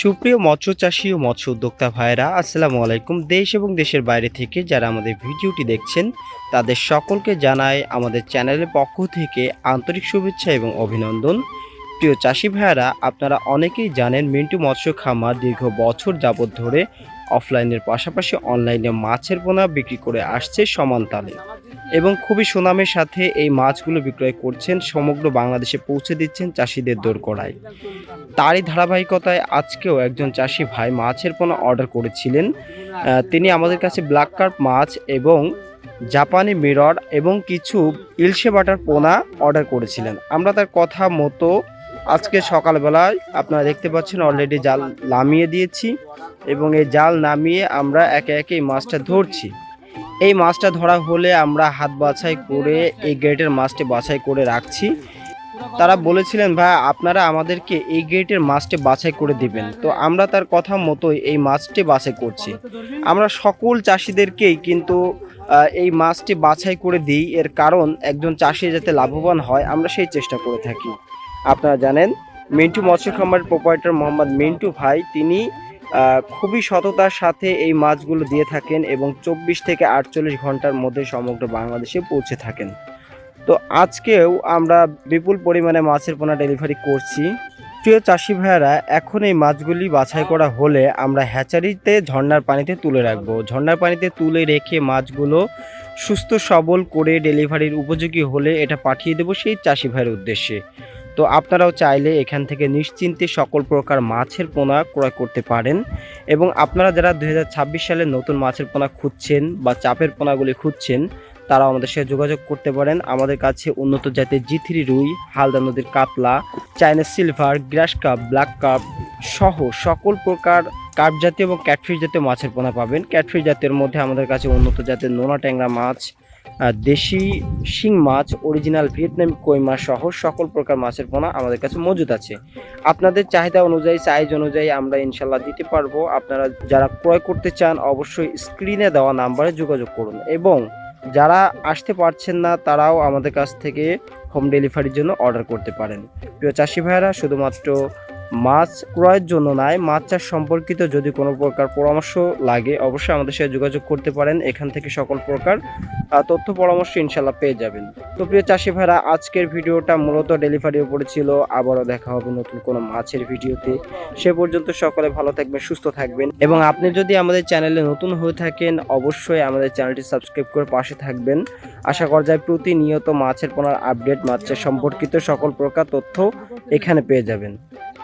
সুপ্রিয় মৎস্য চাষী ও মৎস্য উদ্যোক্তা ভাইরা আসসালামু আলাইকুম। দেশ এবং দেশের বাইরে থেকে যারা আমাদের ভিডিওটি দেখছেন, তাদের সকলকে জানাই আমাদের চ্যানেলের পক্ষ থেকে আন্তরিক শুভেচ্ছা এবং অভিনন্দন। প্রিয় চাষি ভাইয়ারা, আপনারা অনেকেই জানেন মিন্টু মৎস্য খামার দীর্ঘ বছর যাবৎ ধরে অফলাইনের পাশাপাশি অনলাইনে মাছের পোনা বিক্রি করে আসছে সমান তালে। এবং খুবই সুনামের সাথে এই মাছগুলো বিক্রয় করছেন, সমগ্র বাংলাদেশে পৌঁছে দিচ্ছেন চাষিদের দোরগোড়ায় তারই ধারাবাহিকতায় আজকেও একজন চাষি ভাই মাছের পোনা অর্ডার করেছিলেন। তিনি আমাদের কাছে ব্ল্যাক কার্প মাছ এবং জাপানি মিরর এবং কিছু ইলশে বাটার পোনা অর্ডার করেছিলেন। আমরা তার কথা মতো আজকে সকালবেলায় আপনারা দেখতে পাচ্ছেন অলরেডি জাল নামিয়ে দিয়েছি এবং এই জাল নামিয়ে আমরা একে একে এই মাছটা ধরছি। এই মাছটা ধরা হলে আমরা হাত বাছাই করে এই গ্রেটের মাছটি বাছাই করে রাখছি। তারা বলেছিলেন, ভাই, আপনারা আমাদেরকে এই গেটের মাছটি বাছাই করে দিবেন। তো আমরা তার কথা মতোই এই মাছটি বাছাই করছি। আমরা সকল চাষিদেরকেই কিন্তু এই মাছটি বাছাই করে দিই। এর কারণ, একজন চাষি যাতে লাভবান হয়, আমরা সেই চেষ্টা করে থাকি। আপনারা জানেন, মিন্টু মৎস্য খামারের প্রোপাইটার মোহাম্মদ মিন্টু ভাই, তিনি খুবই সততার সাথে এই মাছগুলো দিয়ে থাকেন এবং চব্বিশ থেকে আটচল্লিশ ঘণ্টার মধ্যে সমগ্র বাংলাদেশে পৌঁছে থাকেন। তো আজকেও আমরা বিপুল পরিমাণে মাছের পোনা ডেলিভারি করছি। প্রিয় চাষি ভাইয়ারা, এখন এই মাছগুলি বাছাই করা হলে আমরা হ্যাচারিতে ঝর্ণার পানিতে তুলে রাখব। ঝর্ণার পানিতে তুলে রেখে মাছগুলো সুস্থ সবল করে ডেলিভারির উপযোগী হলে এটা পাঠিয়ে দেবো সেই চাষি ভাইয়ের উদ্দেশ্যে। তো আপনারাও চাইলে এখান থেকে নিশ্চিন্তে সকল প্রকার মাছের পোনা ক্রয় করতে পারেন এবং আপনারা যারা দুই হাজার ছাব্বিশ সালে নতুন মাছের পোনা খুঁজছেন বা চাপের পোনাগুলি খুঁজছেন তারা আমাদের সাথে যোগাযোগ করতে পারেন। আমাদের কাছে উন্নত জাতের জি থ্রি রুই, হালদা নদীর কাতলা China silver, grass carp, black carp সহ সকল প্রকার কাপ জাতীয় এবং ক্যাটফিশ জাতীয় মাছের পোনা পাবেন। ক্যাটফিশ জাতের মধ্যে আমাদের কাছে উন্নত জাতের নোনা ট্যাংরা মাছ দেশি শিং মাছ অরিজিনাল ভিয়েতনাম কই মাছ সহ সকল প্রকার মাছের পোনা আমাদের কাছে মজুদ আছে। আপনাদের চাহিদা অনুযায়ী সাইজ অনুযায়ী আমরা ইনশাল্লাহ দিতে পারব। আপনারা যারা ক্রয় করতে চান, অবশ্যই স্ক্রিনে দেওয়া নাম্বারে যোগাযোগ করুন। এবং যারা আসতে পারছেন না, তারাও আমাদের কাছ থেকে হোম ডেলিভারির জন্য অর্ডার করতে পারেন। প্রিয় চাষি ভাইয়েরা, শুধুমাত্র মাছ ক্রয়ের জন্য নয়, মাছ চাষ সম্পর্কিত যদি কোনো প্রকার পরামর্শ লাগে, অবশ্যই আমাদের সাথে যোগাযোগ করতে পারেন। এখান থেকে সকল প্রকার তথ্য পরামর্শ ইনশাল্লাহ পেয়ে যাবেন। তো প্রিয় চাষি ভাইরা, আজকের ভিডিওটা মূলত ডেলিভারির উপরে ছিল। আবারও দেখা হবে নতুন কোনো মাছের ভিডিওতে। সে পর্যন্ত সকলে ভালো থাকবেন, সুস্থ থাকবেন। এবং আপনি যদি আমাদের চ্যানেলে নতুন হয়ে থাকেন, অবশ্যই আমাদের চ্যানেলটি সাবস্ক্রাইব করে পাশে থাকবেন। আশা করা যায় প্রতিনিয়ত মাছের পোনার আপডেট মাছের সম্পর্কিত সকল প্রকার তথ্য এখানে পেয়ে যাবেন।